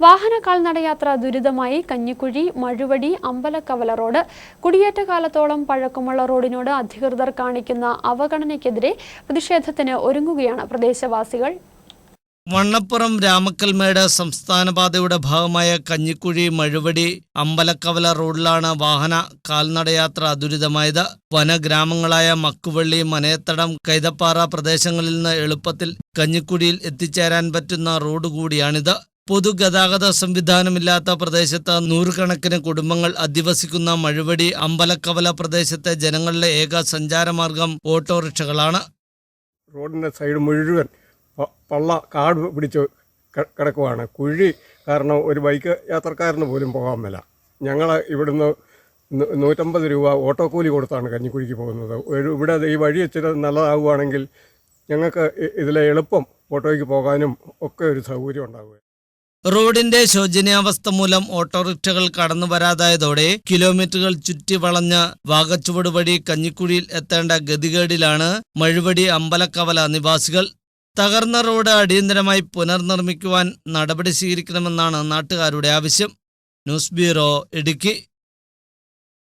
വാഹന കാൽനടയാത്ര ദുരിതമായി കഞ്ഞിക്കുഴി മഴുവടി അമ്പലക്കവല റോഡ് കുടിയേറ്റ കാലത്തോളം പഴക്കമുള്ള റോഡിനോട് അധികൃതർ കാണിക്കുന്ന അവഗണനയ്ക്കെതിരെ പ്രതിഷേധത്തിന് ഒരുങ്ങുകയാണ് പ്രദേശവാസികൾ. വണ്ണപ്പുറം രാമക്കൽമേട് സംസ്ഥാനപാതയുടെ ഭാഗമായ കഞ്ഞിക്കുഴി മഴുവടി അമ്പലക്കവല റോഡിലാണ് വാഹന കാൽനടയാത്ര ദുരിതമായത്. വനഗ്രാമങ്ങളായ മക്കുവള്ളി മനയത്തടം കൈതപ്പാറ പ്രദേശങ്ങളിൽ നിന്ന് എളുപ്പത്തിൽ കഞ്ഞിക്കുഴിയിൽ എത്തിച്ചേരാൻ പറ്റുന്ന റോഡ് കൂടിയാണിത്. പൊതുഗതാഗത സംവിധാനമില്ലാത്ത പ്രദേശത്ത് നൂറുകണക്കിന് കുടുംബങ്ങൾ അധിവസിക്കുന്ന മഴുവടി അമ്പലക്കവല പ്രദേശത്തെ ജനങ്ങളുടെ ഏക സഞ്ചാരമാർഗം ഓട്ടോറിക്ഷകളാണ്. റോഡിന്റെ സൈഡ് മുഴുവൻ പള്ള കാട് പിടിച്ച് കിടക്കുവാണ്. കുഴി കാരണം ഒരു ബൈക്ക് യാത്രക്കാരന് പോലും പോകാൻ മേല. ഞങ്ങൾ ഇവിടുന്ന് നൂറ്റമ്പത് രൂപ ഓട്ടോ കൂലി കൊടുത്താണ് കഞ്ഞിക്കുഴിക്ക് പോകുന്നത്. ഇവിടെ ഈ വഴി ഇച്ചിരി നല്ലതാവുകയാണെങ്കിൽ ഞങ്ങൾക്ക് ഇതിലെ എളുപ്പം ഓട്ടോയ്ക്ക് പോകാനും ഒക്കെ ഒരു സൗകര്യം ഉണ്ടാവുക. റോഡിന്റെ ശോചനീയാവസ്ഥ മൂലം ഓട്ടോറിക്ഷകൾ കടന്നു വരാതായതോടെ കിലോമീറ്ററുകൾ ചുറ്റി വളഞ്ഞ വാഗച്ചുവട് വഴി കഞ്ഞിക്കുഴിയിൽ എത്തേണ്ട ഗതികേടിലാണ് മഴുവടി അമ്പലക്കവല നിവാസികൾ. തകർന്ന റോഡ് അടിയന്തരമായി പുനർനിർമ്മിക്കുവാൻ നടപടി സ്വീകരിക്കണമെന്നാണ് നാട്ടുകാരുടെ ആവശ്യം. News bureau Idukki.